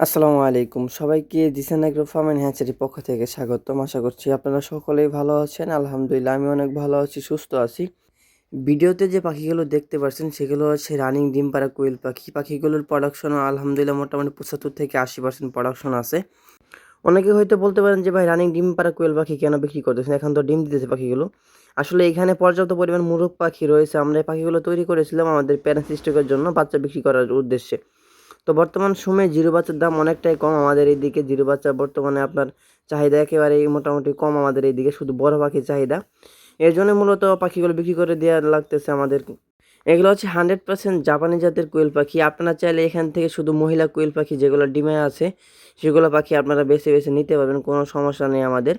আসসালামু আলাইকুম। সবাইকে দিসান এগ্রো ফার্ম অ্যান্ড হ্যাচারির পক্ষ থেকে স্বাগতম। আশা করছি আপনারা সকলেই ভালো আছেন। আলহামদুলিল্লাহ, আমি অনেক ভালো আছি, সুস্থ আছি। ভিডিওতে যে পাখিগুলো দেখতে পাচ্ছেন সেগুলো হচ্ছে রানিং ডিম পাড়া কোয়েল পাখি। পাখিগুলোর প্রোডাকশনও আলহামদুলিল্লাহ মোটামুটি পঁচাত্তর থেকে আশি পার্সেন্ট প্রোডাকশন আছে। অনেকে হয়তো বলতে পারেন যে, ভাই, রানিং ডিম পাড়া কোয়েল পাখি কেন বিক্রি করতেছেন? এখন তো ডিম দিতেছে পাখিগুলো। আসলে এখানে পর্যাপ্ত পরিমাণ মুরগ পাখি রয়েছে। আমরা এই পাখিগুলো তৈরি করেছিলাম আমাদের প্যারেন্টস স্টকের জন্য বাচ্চা বিক্রি করার উদ্দেশ্যে। তো বর্তমান সময়ে জিরো বাচ্চার দাম অনেকটাই কম আমাদের এইদিকে। জিরো বাচ্চা বর্তমানে আপনার চাহিদা একেবারেই মোটামুটি কম আমাদের এইদিকে, শুধু বড় পাখির চাহিদা। এর জন্য মূলত পাখিগুলো বিক্রি করে দেওয়া লাগতেছে আমাদের। এগুলো হচ্ছে হান্ড্রেড পার্সেন্ট জাপানি জাতের কোয়েল পাখি। আপনারা চাইলে এখান থেকে শুধু মহিলা কোয়েল পাখি যেগুলো ডিমে আছে, সেগুলো পাখি আপনারা বেছে বেছে নিতে পারবেন, কোনো সমস্যা নেই আমাদের।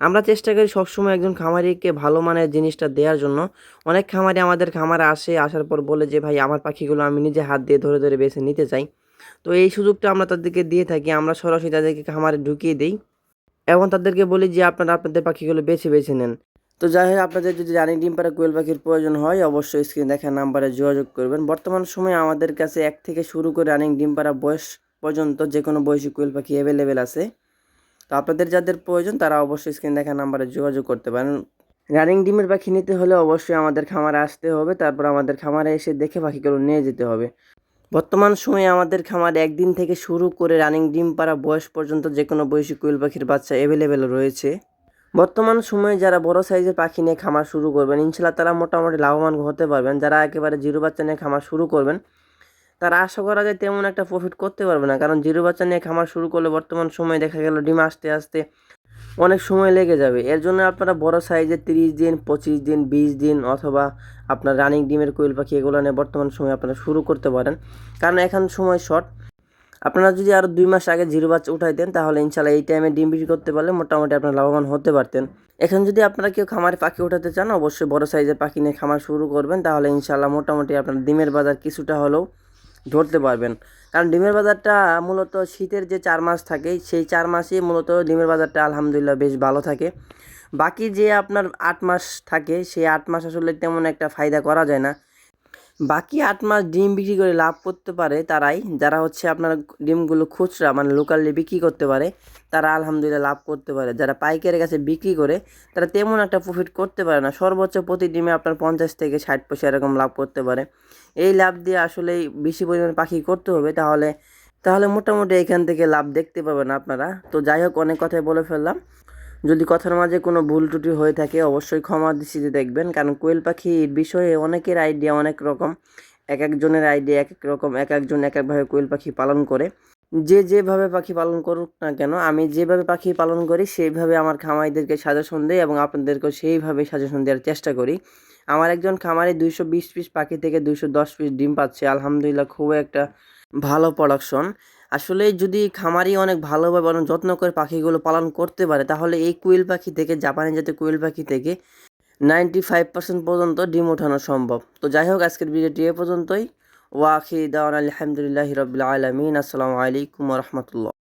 আমরা চেষ্টা করি সবসময় একজন খামারিকে ভালো মানের জিনিসটা দেওয়ার জন্য। অনেক খামারি আমাদের খামারে আসে, আসার পর বলে যে, ভাই, আমার পাখিগুলো আমি নিজে হাত দিয়ে ধরে ধরে বেছে নিতে চাই। তো এই সুযোগটা আমরা তাদেরকে দিয়ে থাকি, আমরা সরাসরি তাদেরকে খামারে ঢুকিয়ে দিই এবং তাদেরকে বলি যে, আপনারা আপনাদের পাখিগুলো বেছে বেছে নেন। তো যাই হোক, আপনাদের যদি রানিং ডিম পাড়া কোয়েল পাখির প্রয়োজন হয়, অবশ্যই স্ক্রিন দেখা নাম্বারে যোগাযোগ করবেন। বর্তমান সময়ে আমাদের কাছে এক থেকে শুরু করে রানিং ডিম পাড়া বয়স পর্যন্ত যে কোনো বয়সী কোয়েল পাখি অ্যাভেলেবেল আছে। তো আপনাদের যাদের প্রয়োজন, তারা অবশ্যই স্ক্রিন দেখা নাম্বারে যোগাযোগ করতে পারেন। রানিং ডিমের পাখি নিতে হলে অবশ্যই আমাদের খামারে আসতে হবে, তারপর আমাদের খামারে এসে দেখে পাখিগুলো নিয়ে যেতে হবে। বর্তমান সময়ে আমাদের খামারে একদিন থেকে শুরু করে রানিং ডিম পাড়া বয়স পর্যন্ত যে কোনো বয়সী কোয়েল পাখির বাচ্চা অ্যাভেলেবেল রয়েছে। বর্তমান সময়ে যারা বড় সাইজের পাখি নিয়ে খামার শুরু করবেন ইনশাল্লাহ তারা মোটামুটি লাভবান হতে পারবেন। যারা একেবারে জিরো বাচ্চা নিয়ে খামার শুরু করবেন তারা আশা করা যায় তেমন একটা প্রফিট করতে পারবে না। কারণ জিরো বাচ্চা নিয়ে খামার শুরু করলে বর্তমান সময়ে দেখা গেল ডিম আসতে আসতে অনেক সময় লেগে যাবে। এর জন্য আপনারা বড় সাইজের তিরিশ দিন, পঁচিশ দিন, বিশ দিন অথবা আপনার রানিং ডিমের কোয়েল পাখি এগুলো নিয়ে বর্তমান সময়ে আপনারা শুরু করতে পারেন। কারণ এখন সময় শর্ট আপনারা যদি আরও দুই মাস আগে জিরো বাচ্চা উঠাই দেন, তাহলে ইনশাল্লাহ এই টাইমে ডিম বিক্রি করতে পারলে মোটামুটি আপনারা লাভবান হতে পারতেন। এখন যদি আপনারা কেউ খামারে পাখি উঠাতে চান, অবশ্যই বড় সাইজের পাখি নিয়ে খামার শুরু করবেন। তাহলে ইনশাল্লাহ মোটামুটি আপনার ডিমের বাজার কিছুটা হলেও ধরতে পারবেন। কারণ ডিমের বাজারটা মূলত শীতের যে চার মাস থাকে, সেই চার মাসেই মূলত ডিমের বাজারটা আলহামদুলিল্লাহ বেশ ভালো থাকে। বাকি যে আপনার আট মাস থাকে, সেই আট মাস আসলে তেমন একটা ফায়দা করা যায় না। বাকি আট মাস ডিম বিক্রি করে লাভ করতে পারে তারাই। যারা হচ্ছে আপনার ডিমগুলো খুচরা মানে লোকালি বিক্রি করতে পারে, তারা আলহামদুলিল্লাহ লাভ করতে পারে। যারা পাইকারের কাছে বিক্রি করে, তারা তেমন একটা প্রফিট করতে পারে না। সর্বোচ্চ প্রতি ডিমে আপনার পঞ্চাশ থেকে ষাট পয়সা এরকম লাভ করতে পারে। এই লাভ দিয়ে আসলে বেশি পরিমাণে পাখি করতে হবে, তাহলে তাহলে মোটামুটি এখান থেকে লাভ দেখতে পাবেন আপনারা। তো যাই হোক, অনেক কথাই বলে ফেললাম। যদি কথার মাঝে কোনো ভুল ত্রুটি হয়ে থাকে, অবশ্যই ক্ষমা দৃষ্টিতে দেখবেন। কারণ কোয়েল পাখির বিষয়ে অনেকের আইডিয়া অনেক রকম। এক একজনের আইডিয়া এক এক রকম, এক একজন এক একভাবে কোয়েল পাখি পালন করে। যে যেভাবে পাখি পালন করুক না কেন, আমি যেভাবে পাখি পালন করি, সেইভাবে আমার খামারিদেরকে সাজেশন দিই এবং আপনাদেরকেও সেইভাবে সাজেশন দেওয়ার চেষ্টা করি। আমার একজন খামারে দুইশো বিশ পিস পাখি থেকে দুইশো দশ পিস ডিম পাচ্ছে। আলহামদুলিল্লাহ খুব একটা ভালো প্রোডাকশন আসলে যদি খামারি অনেক ভালোভাবে অনেক যত্ন করে পাখিগুলো পালন করতে পারে, তাহলে এই কুইল পাখি থেকে, জাপানি জাতের কুইল পাখি থেকে নাইনটি ফাইভ পার্সেন্ট পর্যন্ত ডিম ওঠানো সম্ভব। তো যাই হোক, আজকের ভিডিওটি এ পর্যন্তই। ওয়াখি দাওয়ান আলহামদুলিল্লাহ রবিল আলমিন। আসসালামু আলাইকুম রহমতুল্লাহ।